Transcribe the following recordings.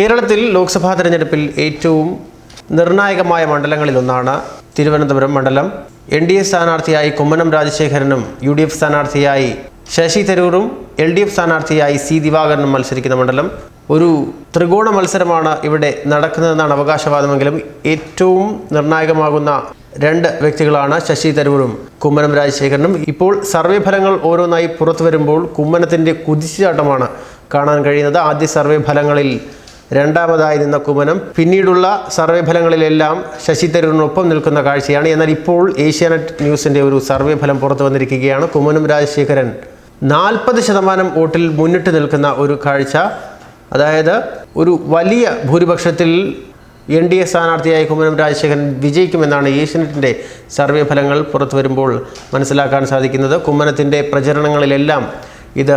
കേരളത്തിൽ ലോക്സഭാ തെരഞ്ഞെടുപ്പിൽ ഏറ്റവും നിർണായകമായ മണ്ഡലങ്ങളിലൊന്നാണ് തിരുവനന്തപുരം മണ്ഡലം. എൻ ഡി എ സ്ഥാനാർത്ഥിയായി കുമ്മനം രാജശേഖരനും യു ഡി എഫ് സ്ഥാനാർത്ഥിയായി ശശി തരൂറും എൽ ഡി എഫ് സ്ഥാനാർത്ഥിയായി സി ദിവാകരനും മത്സരിക്കുന്ന മണ്ഡലം. ഒരു ത്രികോണ മത്സരമാണ് ഇവിടെ നടക്കുന്നതെന്നാണ് അവകാശവാദമെങ്കിലും ഏറ്റവും നിർണായകമാകുന്ന രണ്ട് വ്യക്തികളാണ് ശശി തരൂരും കുമ്മനം രാജശേഖരനും. ഇപ്പോൾ സർവേ ഫലങ്ങൾ ഓരോന്നായി പുറത്തു വരുമ്പോൾ കുമ്മനത്തിന്റെ കുതിച്ചുചാട്ടമാണ് കാണാൻ കഴിയുന്നത്. ആദ്യ സർവേ ഫലങ്ങളിൽ രണ്ടാമതായി നിന്ന കുമനം പിന്നീടുള്ള സർവേ ഫലങ്ങളിലെല്ലാം ശശി തരൂരിനൊപ്പം നിൽക്കുന്ന കാഴ്ചയാണ്. എന്നാൽ ഇപ്പോൾ ഏഷ്യാനെറ്റ് ന്യൂസിന്റെ ഒരു സർവേ ഫലം പുറത്തു വന്നിരിക്കുകയാണ്. കുമ്മനം രാജശേഖരൻ നാൽപ്പത് ശതമാനം വോട്ടിൽ മുന്നിട്ട് നിൽക്കുന്ന ഒരു കാഴ്ച. അതായത് ഒരു വലിയ ഭൂരിപക്ഷത്തിൽ എൻ ഡി എ സ്ഥാനാർത്ഥിയായ കുമ്മനം രാജശേഖരൻ വിജയിക്കുമെന്നാണ് ഏഷ്യനെറ്റിന്റെ സർവേ ഫലങ്ങൾ പുറത്തു വരുമ്പോൾ മനസ്സിലാക്കാൻ സാധിക്കുന്നത്. കുമ്മനത്തിന്റെ പ്രചരണങ്ങളിലെല്ലാം ഇത്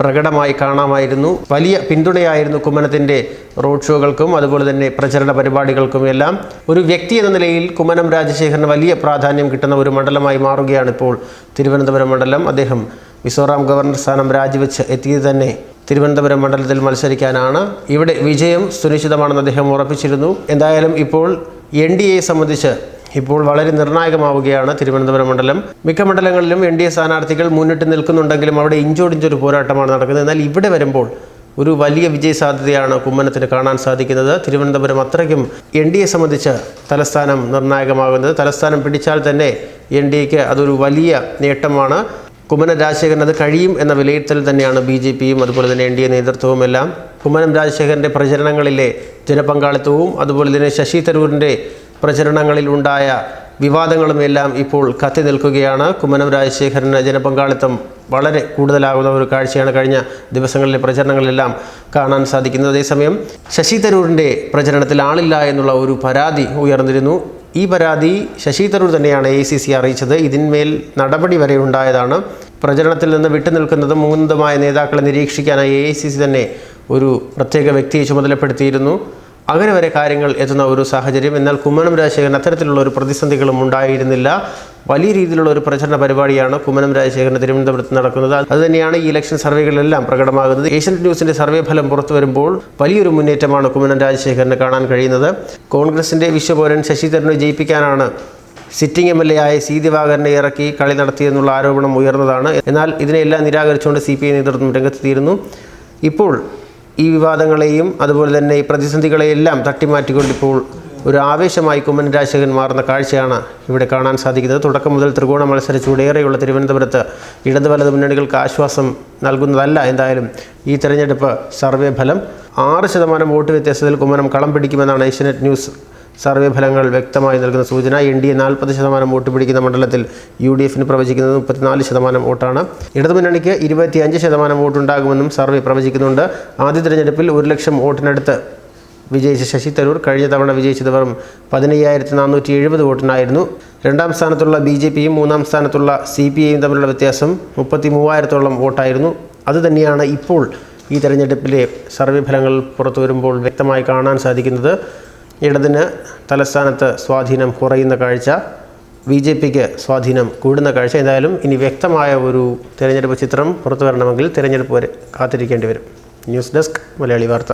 പ്രകടമായി കാണാമായിരുന്നു. വലിയ പിന്തുണയായിരുന്നു കുമ്മനത്തിന്റെ റോഡ് ഷോകൾക്കും അതുപോലെ തന്നെ പ്രചരണ പരിപാടികൾക്കും എല്ലാം. ഒരു വ്യക്തി എന്ന നിലയിൽ കുമ്മനം രാജശേഖരന് വലിയ പ്രാധാന്യം കിട്ടുന്ന ഒരു മണ്ഡലമായി മാറുകയാണ് ഇപ്പോൾ തിരുവനന്തപുരം മണ്ഡലം. അദ്ദേഹം മിസോറാം ഗവർണർ സ്ഥാനം രാജിവെച്ച് എത്തിയത് തന്നെ തിരുവനന്തപുരം മണ്ഡലത്തിൽ മത്സരിക്കാനാണ്. ഇവിടെ വിജയം സുനിശ്ചിതമാണെന്ന് അദ്ദേഹം ഉറപ്പിച്ചിരുന്നു. എന്തായാലും ഇപ്പോൾ എൻ ഡി എയെ സംബന്ധിച്ച് ഇപ്പോൾ വളരെ നിർണായകമാവുകയാണ് തിരുവനന്തപുരം മണ്ഡലം. മിക്ക മണ്ഡലങ്ങളിലും എൻ ഡി എ സ്ഥാനാർത്ഥികൾ മുന്നിട്ട് നിൽക്കുന്നുണ്ടെങ്കിലും അവിടെ ഇഞ്ചോടിഞ്ചൊരു പോരാട്ടമാണ് നടക്കുന്നത്. എന്നാൽ ഇവിടെ വരുമ്പോൾ ഒരു വലിയ വിജയ സാധ്യതയാണ് കുമ്മനത്തിന് കാണാൻ സാധിക്കുന്നത്. തിരുവനന്തപുരം അത്രയ്ക്കും എൻ ഡി എ സംബന്ധിച്ച് തലസ്ഥാനം നിർണായകമാകുന്നത്. തലസ്ഥാനം പിടിച്ചാൽ തന്നെ എൻ ഡി എക്ക് അതൊരു വലിയ നേട്ടമാണ്. കുമ്മനം രാജശേഖരൻ അത് കഴിയും എന്ന വിലയിരുത്തൽ തന്നെയാണ് ബി ജെ പിയും അതുപോലെ തന്നെ എൻ ഡി എ നേതൃത്വവും എല്ലാം കുമ്മനം രാജശേഖരന്റെ പ്രചരണങ്ങളിലെ ജനപങ്കാളിത്തവും അതുപോലെ തന്നെ ശശി തരൂരിന്റെ പ്രചരണങ്ങളിൽ വിവാദങ്ങളുമെല്ലാം ഇപ്പോൾ കത്തി നിൽക്കുകയാണ്. കുമ്മനം രാജശേഖരന് ജനപങ്കാളിത്തം വളരെ കൂടുതലാകുന്ന ഒരു കാഴ്ചയാണ് കഴിഞ്ഞ ദിവസങ്ങളിലെ പ്രചരണങ്ങളെല്ലാം കാണാൻ സാധിക്കുന്നത്. അതേസമയം ശശി തരൂരിന്റെ പ്രചരണത്തിൽ ആളില്ല എന്നുള്ള ഒരു പരാതി ഉയർന്നിരുന്നു. ഈ പരാതി ശശി തരൂർ തന്നെയാണ് എ സി സി അറിയിച്ചത്. ഇതിന്മേൽ നടപടി വരെ ഉണ്ടായതാണ്. പ്രചരണത്തിൽ നിന്ന് വിട്ടുനിൽക്കുന്നത് മൂന്നതുമായ നേതാക്കളെ നിരീക്ഷിക്കാനായി എ സി സി തന്നെ ഒരു പ്രത്യേക വ്യക്തിയെ ചുമതലപ്പെടുത്തിയിരുന്നു. അങ്ങനെ വരെ കാര്യങ്ങൾ എത്തുന്ന ഒരു സാഹചര്യം. എന്നാൽ കുമ്മനം രാജശേഖരൻ അത്തരത്തിലുള്ള ഒരു പ്രതിസന്ധികളും ഉണ്ടായിരുന്നില്ല. വലിയ രീതിയിലുള്ള ഒരു പ്രചരണ പരിപാടിയാണ് കുമ്മനം രാജശേഖരൻ തിരുവനന്തപുരത്ത് നടക്കുന്നത്. അതുതന്നെയാണ് ഈ ഇലക്ഷൻ സർവേകളിലെല്ലാം പ്രകടമാകുന്നത്. ഏഷ്യൻ ന്യൂസിന്റെ സർവേ ഫലം പുറത്തു വരുമ്പോൾ വലിയൊരു മുന്നേറ്റമാണ് കുമ്മനം രാജശേഖരന് കാണാൻ കഴിയുന്നത്. കോൺഗ്രസിന്റെ വിശ്വപൗരൻ ശശി തരൂരിനെ ജയിപ്പിക്കാനാണ് സിറ്റിംഗ് എം എൽ എ ആയ സി ദിവാകരനെ ഇറക്കി കളി നടത്തിയെന്നുള്ള ആരോപണം ഉയർന്നതാണ്. എന്നാൽ ഇതിനെല്ലാം നിരാകരിച്ചുകൊണ്ട് സി പി ഐ നേതൃത്വം രംഗത്തെത്തിയിരുന്നു. ഇപ്പോൾ ഈ വിവാദങ്ങളെയും അതുപോലെ തന്നെ ഈ പ്രതിസന്ധികളെയെല്ലാം തട്ടിമാറ്റിക്കൊണ്ടിപ്പോൾ ഒരു ആവേശമായി കുമ്മൻ രാജശേഖരൻ മാറുന്ന കാഴ്ചയാണ് ഇവിടെ കാണാൻ സാധിക്കുന്നത്. തുടക്കം മുതൽ ത്രികോണ മത്സര ചൂടേറെയുള്ള തിരുവനന്തപുരത്ത് ഇടത് വലത് മുന്നണികൾക്ക് ആശ്വാസം നൽകുന്നതല്ല എന്തായാലും ഈ തെരഞ്ഞെടുപ്പ് സർവേ ഫലം. ആറ് ശതമാനം വോട്ട് വ്യത്യാസത്തിൽ കുമ്മനം കളം പിടിക്കുമെന്നാണ് ഏഷ്യനെറ്റ് ന്യൂസ്. സർവേ ഫലങ്ങൾ വ്യക്തമായി നൽകുന്ന സൂചന. എൻ ഡി എ നാൽപ്പത് ശതമാനം വോട്ട് പിടിക്കുന്ന മണ്ഡലത്തിൽ യു ഡി എഫിന് പ്രവചിക്കുന്നത് മുപ്പത്തിനാല് ശതമാനം വോട്ടാണ്. ഇടതുമുന്നണിക്ക് ഇരുപത്തിയഞ്ച് ശതമാനം വോട്ടുണ്ടാകുമെന്നും സർവേ പ്രവചിക്കുന്നുണ്ട്. ആദ്യ തിരഞ്ഞെടുപ്പിൽ ഒരു ലക്ഷം വോട്ടിനടുത്ത് വിജയിച്ച ശശി തരൂർ കഴിഞ്ഞ തവണ വിജയിച്ചത് വെറും പതിനയ്യായിരത്തി നാനൂറ്റി എഴുപത് വോട്ടിനായിരുന്നു. രണ്ടാം സ്ഥാനത്തുള്ള ബി ജെ പിയും മൂന്നാം സ്ഥാനത്തുള്ള സി പി ഐയും തമ്മിലുള്ള വ്യത്യാസം മുപ്പത്തി മൂവായിരത്തോളം വോട്ടായിരുന്നു. അതുതന്നെയാണ് ഇപ്പോൾ ഈ തെരഞ്ഞെടുപ്പിലെ സർവേ ഫലങ്ങൾ പുറത്തു വരുമ്പോൾ വ്യക്തമായി കാണാൻ സാധിക്കുന്നത്. ഇടതിന് തലസ്ഥാനത്ത് സ്വാധീനം കുറയുന്ന കാഴ്ച ബി ജെ പിക്ക് സ്വാധീനം കൂടുന്ന കാഴ്ച. എന്തായാലും ഇനി വ്യക്തമായ ഒരു തിരഞ്ഞെടുപ്പ് ചിത്രം പുറത്തു വരണമെങ്കിൽ തിരഞ്ഞെടുപ്പ് വരെ കാത്തിരിക്കേണ്ടി വരും. ന്യൂസ് ഡെസ്ക് മലയാളി വാർത്ത.